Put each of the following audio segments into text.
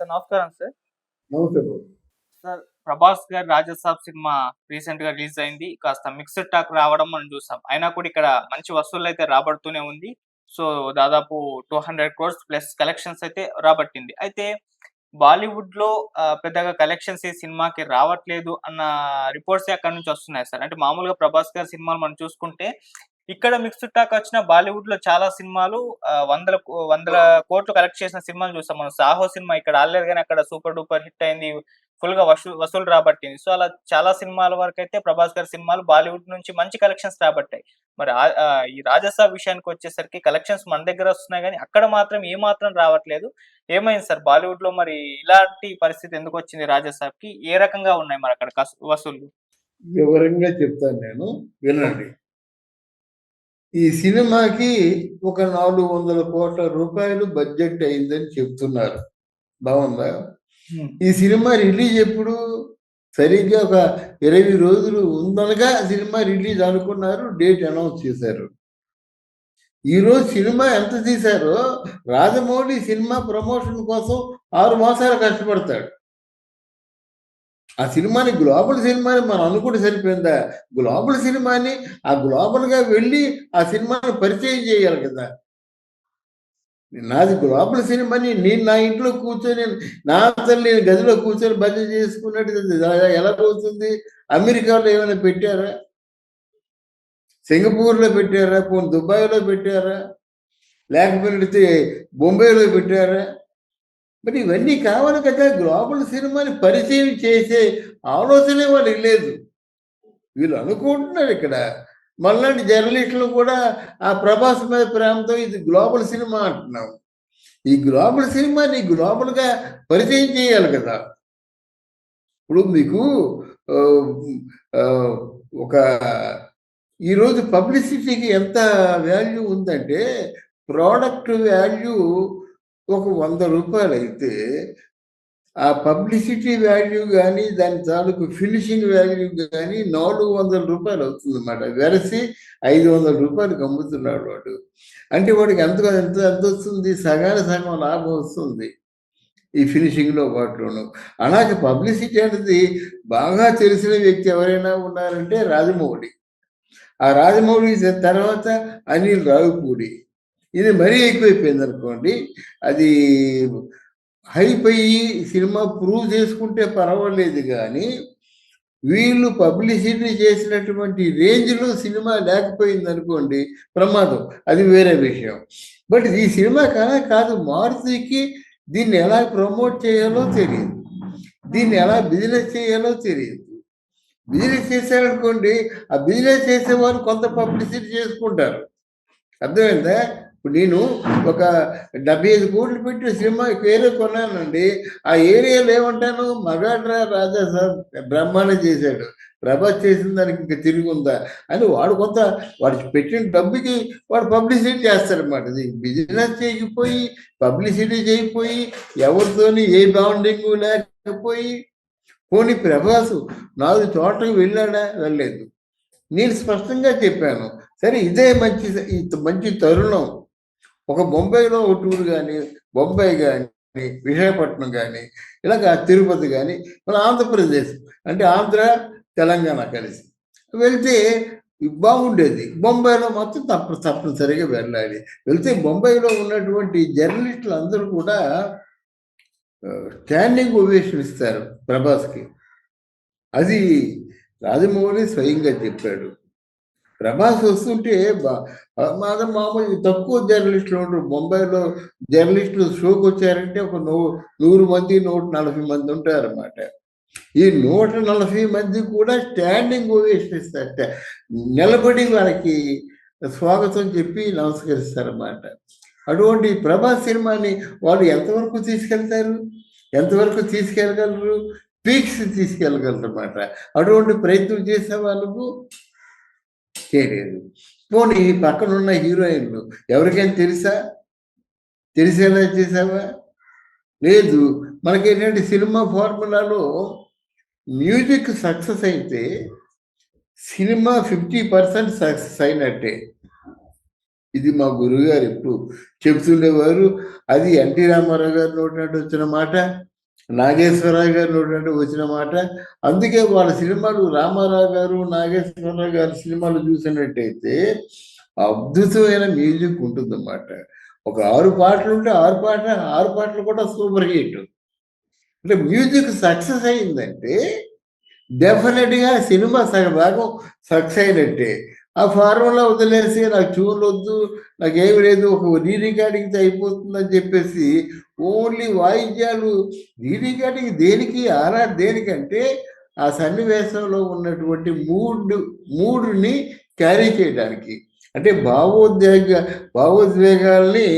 Sir నమస్కారం sir నమస్తే sir Prabhas గారి రాజసాబ్ సినిమా రీసెంట్గా రిలీజ్ అయింది. కాస్త మిక్స్డ్ టాక్ రావడం మనం చూసాం. అయినా కూడా ఇక్కడ మంచి వసూళ్ళు అయితే రాబడుతూనే ఉంది. సో దాదాపు two hundred crores plus collections అయితే రాబట్టింది. అయితే బాలీవుడ్లో పెద్దగా కలెక్షన్స్ ఈ సినిమాకి రావట్లేదు అన్న రిపోర్ట్స్ అక్కడ నుంచి వస్తున్నాయి సార్ అంటే మామూలుగా ప్రభాస్ గారి సినిమాలు మనం చూసుకుంటే ఇక్కడ మిక్స్డ్ టాక్ వచ్చిన బాలీవుడ్లో చాలా సినిమాలు వందల వందల కోట్లు కలెక్ట్ చేసిన సినిమాలు చూస్తాం మనం. సాహో సినిమా ఇక్కడ ఆడలేదు కానీ అక్కడ సూపర్ డూపర్ హిట్ అయింది ఫుల్గా వసూ వసూలు రాబట్టింది. సో అలా చాలా సినిమాల వరకు అయితే ప్రభాస్ గారి సినిమాలు బాలీవుడ్ నుంచి మంచి కలెక్షన్స్ రాబట్టాయి. మరి ఈ రాజసాబ్ విషయానికి వచ్చేసరికి కలెక్షన్స్ మన దగ్గర వస్తున్నాయి కానీ అక్కడ మాత్రం ఏ మాత్రం రావట్లేదు. ఏమైంది సార్? బాలీవుడ్లో మరి ఇలాంటి పరిస్థితి ఎందుకు వచ్చింది రాజసాబ్కి ఏ రకంగా ఉన్నాయి మరి అక్కడ వసూళ్ళు వివరంగా చెప్తాను నేను. వినండి. ఈ సినిమాకి ఒక నాలుగు వందల కోట్ల రూపాయలు బడ్జెట్ అయిందని చెప్తున్నారు. బాగుందా? ఈ సినిమా రిలీజ్ ఎప్పుడు? సరిగ్గా ఒక ఇరవై రోజులు ఉందనగా సినిమా రిలీజ్ అనుకున్నారు డేట్ అనౌన్స్ చేశారు. ఈ రోజు సినిమా ఎంత తీశారో రాజమౌళి సినిమా ప్రమోషన్ కోసం ఆరు మాసాలు కష్టపడతాడు. ఆ సినిమాని గ్లోబల్ సినిమాని మనం అనుకుంటే సరిపోయిందా? గ్లోబల్ సినిమాని ఆ గ్లోబల్గా వెళ్ళి ఆ సినిమాని పరిచయం చేయాలి కదా. నాది గ్లోబల్ సినిమాని నేను నా ఇంట్లో కూర్చొని నా తల్లి గదిలో కూర్చొని భజన చేసుకున్నట్టు ఎలా- ఎలా అవుతుంది అమెరికాలో ఏమైనా పెట్టారా? సింగపూర్లో పెట్టారా? పోనీ దుబాయ్లో పెట్టారా? లేకపోతే బొంబాయిలో పెట్టారా? మరి ఇవన్నీ కావాలి కదా. గ్లోబల్ సినిమాని పరిచయం చేసే ఆలోచనే వాళ్ళకి లేదు. వీళ్ళు అనుకుంటున్నారు ఇక్కడ. మళ్ళీ జర్నలిస్టులు కూడా ఆ ప్రభాస్ మీద ప్రేమతో ఇది గ్లోబల్ సినిమా అంటున్నాం. ఈ గ్లోబల్ సినిమాని గ్లోబల్గా పరిచయం చేయాలి కదా. ఇప్పుడు మీకు ఒక ఈరోజు పబ్లిసిటీకి ఎంత వాల్యూ ఉందంటే ప్రోడక్ట్ వాల్యూ ఒక వంద రూపాయలు అయితే ఆ పబ్లిసిటీ వాల్యూ కానీ దాని తాలూకు ఫినిషింగ్ వాల్యూ కానీ నాలుగు వందల రూపాయలు అవుతుంది అన్నమాట వెరసి ఐదు వందల రూపాయలకు అమ్ముతున్నాడు వాడు. అంటే వాడికి ఎంత ఎంత ఎంత వస్తుంది? సగాన సగం లాభం వస్తుంది ఈ ఫినిషింగ్లో వాటిలోను. అలాగే పబ్లిసిటీ అనేది బాగా తెలిసిన వ్యక్తి ఎవరైనా ఉన్నారంటే రాజమౌళి. ఆ రాజమౌళి తర్వాత అనిల్ రావుపూడి. ఇది మరీ ఎక్కువైపోయింది అనుకోండి అది హైపై సినిమా ప్రూవ్ చేసుకుంటే పర్వాలేదు కానీ వీళ్ళు పబ్లిసిటీ చేసినటువంటి రేంజ్లో సినిమా లేకపోయింది అనుకోండి ప్రమాదం. అది వేరే విషయం. బట్ ఈ సినిమా కానీ కాదు మారుతికి దీన్ని ఎలా ప్రమోట్ చేయాలో తెలియదు. దీన్ని ఎలా బిజినెస్ చేయాలో తెలియదు. బిజినెస్ చేశారనుకోండి ఆ బిజినెస్ చేసేవారు కొంత పబ్లిసిటీ చేసుకుంటారు. అర్థమైందా? నేను ఒక డెబ్బై ఐదు కోట్లు పెట్టి సినిమా ఏరియా కొన్నానండి. ఆ ఏరియాలో ఏమంటాను? మగాడ్రా రాజా సార్ బ్రహ్మాండం చేశాడు. ప్రభాస్ చేసిన దానికి ఇంకా తిరిగి ఉందా? అని వాడు కొంత వాడు పెట్టిన డబ్బుకి వాడు పబ్లిసిటీ చేస్తారనమాట ఇది బిజినెస్ చేయకపోయి పబ్లిసిటీ చేయకపోయి ఎవరితోని ఏ బాండింగ్ లేకపోయి. పోనీ ప్రభాస్ నాలుగు చోట్లకి వెళ్ళాడా? వెళ్ళలేదు. నేను స్పష్టంగా చెప్పాను. సరే ఇదే మంచి మంచి తరుణం. ఒక బొంబాయిలో ఒక టూర్ కానీ బొంబాయి కానీ విశాఖపట్నం కానీ ఇలాగ తిరుపతి కానీ మన ఆంధ్రప్రదేశ్ అంటే ఆంధ్ర తెలంగాణ కలిసి వెళ్తే బాగుండేది. బొంబాయిలో మాత్రం తప్ప తప్పనిసరిగా వెళ్ళాలి. వెళ్తే బొంబాయిలో ఉన్నటువంటి జర్నలిస్టులు అందరూ కూడా స్టాండింగ్ ఒవేషన్ ఇస్తారు ప్రభాస్కి. అది రాజమౌళి స్వయంగా చెప్పాడు. ప్రభాస్ వస్తుంటే మాద మామూలు తక్కువ జర్నలిస్టులు ఉంటారు ముంబైలో జర్నలిస్టులు షోకి వచ్చారంటే ఒక నూ నూరు మంది నూట నలభై మంది ఉంటారన్నమాట. ఈ నూట నలభై మంది కూడా స్టాండింగ్ ఓవేషన్ ఇస్తారట నిలబడి వాళ్ళకి స్వాగతం చెప్పి నమస్కరిస్తారన్నమాట. అటువంటి ప్రభాస్ సినిమాని వాళ్ళు ఎంతవరకు తీసుకెళ్తారు? ఎంతవరకు తీసుకెళ్ళగలరు? పీక్స్ తీసుకెళ్ళగలరు అన్నమాట అటువంటి ప్రయత్నం చేసే వాళ్ళకు చేయలేదు పోనీ పక్కన ఉన్న హీరోయిన్లు ఎవరికైనా తెలుసా? తెలిసేలా చేసావా? లేదు. మనకేంటంటే సినిమా ఫార్ములాలో మ్యూజిక్ సక్సెస్ అయితే సినిమా ఫిఫ్టీ పర్సెంట్ సక్సెస్ అయినట్టే. ఇది మా గురువుగారు ఎప్పుడు చెప్తుండేవారు. అది ఎన్టీ రామారావు గారి నోటి వచ్చిన మాట. నాగేశ్వరరావు గారు నోటి వచ్చిన మాట. అందుకే వాళ్ళ సినిమాలు రామారావు గారు నాగేశ్వరరావు గారి సినిమాలు చూసినట్టయితే అద్భుతమైన మ్యూజిక్ ఉంటుందన్నమాట. ఒక ఆరు పాటలు ఉంటే ఆరు పాటలు ఆరు పాటలు కూడా సూపర్ హిట్. అంటే మ్యూజిక్ సక్సెస్ అయిందంటే డెఫినెట్గా సినిమా సగభాగం సక్సెస్ అయినట్టే. ఆ ఫార్ములా వదిలేసి నాకు చూడలు వద్దు నాకేమి లేదు ఒక రీరికార్డింగ్ అయిపోతుందని చెప్పేసి ఓన్లీ వాయిద్యాలు. రీరికార్డింగ్ దేనికి ఆరా దేనికంటే ఆ సన్నివేశంలో ఉన్నటువంటి మూడ్ మూడుని క్యారీ చేయడానికి. అంటే భావోద్వేగ భావోద్వేగాల్ని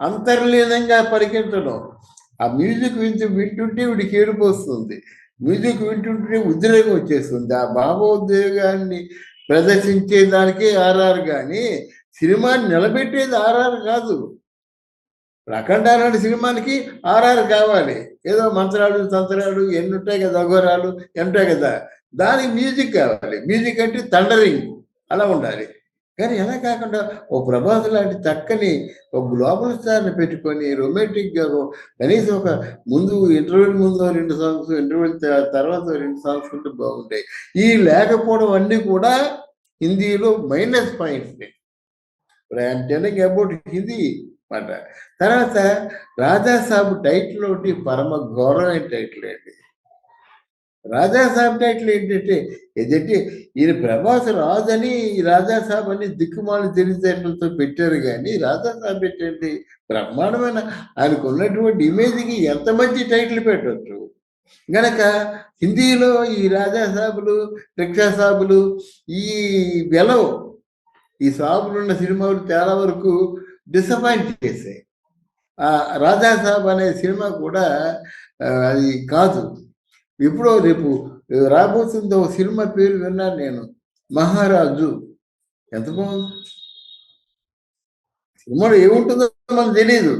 అంతర్లీనంగా పరిగెత్తడం. ఆ మ్యూజిక్ వింటూ వింటుంటే వీడికి ఏడుపు వస్తుంది. మ్యూజిక్ వింటుంటే ఉద్రేకం వచ్చేస్తుంది. ఆ భావోద్వేగాన్ని ప్రదర్శించేదానికి ఆర్ఆర్ కానీ సినిమాని నిలబెట్టేది ఆర్ఆర్ కాదు. అఖండాలాంటి సినిమానికి ఆర్ఆర్ కావాలి. ఏదో మంత్రాలు తంత్రాలు ఎన్ని ఉంటాయి కదా అఘోరాలు ఉంటాయి కదా దానికి మ్యూజిక్ కావాలి. మ్యూజిక్ అంటే తండరింగ్ అలా ఉండాలి. కానీ ఎలా కాకుండా ఓ ప్రభాస్ లాంటి చక్కని ఒక గ్లోబల్ స్టార్ని పెట్టుకొని రొమాంటిక్గా కనీసం ఒక ముందు ఇంటర్వ్యూల ముందు రెండు సాంగ్స్ ఇంటర్వ్యూల తర్వాత రెండు సాంగ్స్ ఉంటే బాగుంటాయి. ఈ లేకపోవడం అన్నీ కూడా హిందీలో minus points I'm telling about Hindi మాట. తర్వాత రాజాసాబు టైటిల్ ఒకటి పరమ ఘోరమైన టైటిల్ అండి. రాజాసాబ్ టైటిల్ ఏంటంటే ఏదంటే ఈయన ప్రభాస్ రాజని రాజాసాబ్ అని దిక్కుమాలి తెలివితేటలతో పెట్టారు కానీ రాజాసాబ్ ఏంటంటే బ్రహ్మాండమైన ఆయనకు ఉన్నటువంటి ఇమేజ్కి ఎంత మంచి టైటిల్ పెట్టవచ్చు గనక హిందీలో ఈ రాజాసాబులు రిక్షా సాబులు ఈ వెలవ్ ఈ సాబులున్న సినిమాలు చాలా వరకు డిసప్పాయింట్ చేశాయి. రాజాసాబ్ అనే సినిమా కూడా అది కాదు. ఎప్పుడో రేపు రాబోతుంది ఒక సినిమా పేరు విన్నాను నేను మహారాజు. ఎంత బాగుంది. సినిమాలో ఏముంటుందో మనకు తెలియదు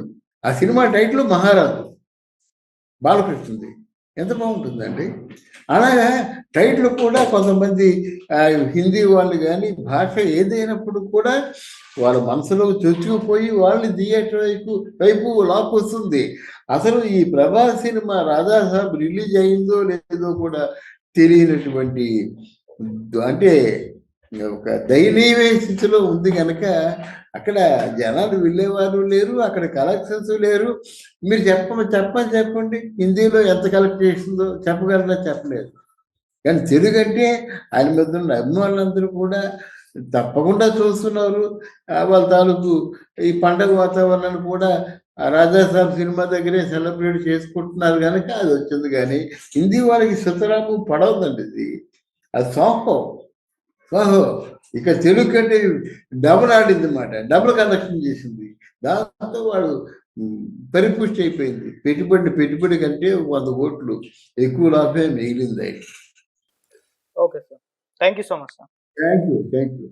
ఆ సినిమా టైటిల్ మహారాజు. బాలకృష్ణది. ఎంత బాగుంటుందండి. అలాగా టైటిల్ కూడా కొంతమంది హిందీ వాళ్ళు కానీ భాష ఏదైనప్పుడు కూడా వాళ్ళ మనసులో చొచ్చుకుపోయి వాళ్ళని థియేటర్ వైపు వైపు లాక్కొస్తుంది. అసలు ఈ ప్రభాస్ సినిమా రాజాసాబ్ రిలీజ్ అయిందో లేదో కూడా తెలియనటువంటి అంటే ఒక దయనీయ స్థితిలో ఉంది కనుక అక్కడ జనాలు వెళ్ళేవారు లేరు అక్కడ కలెక్షన్స్ లేరు. మీరు చెప్ప చెప్పని చెప్పండి హిందీలో ఎంత కలెక్ట్ చేసిందో చెప్పగలరా? చెప్పలేదు. కానీ తెలుగు అంటే ఆయన మీద ఉన్న అభిమానులందరూ కూడా తప్పకుండా చూస్తున్నారు. వాళ్ళ తాలూకు ఈ పండగ వాతావరణాన్ని కూడా ఆ రాజాసాబ్ సినిమా దగ్గరే సెలబ్రేట్ చేసుకుంటున్నారు కనుక అది వచ్చింది కానీ హిందీ వాళ్ళకి సుతరాము పడవదండి ఇది. అది సోహం. ఓహో ఇక తెలుగు కంటే డబుల్ ఆడింది అనమాట డబుల్ కలెక్షన్ చేసింది. దాంతో వాడు పరిపుష్టి అయిపోయింది. పెట్టుబడి పెట్టుబడి కంటే వంద కోట్లు ఎక్కువ లాభమే మిగిలింది okay sir. Thank you so much sir. Thank you thank you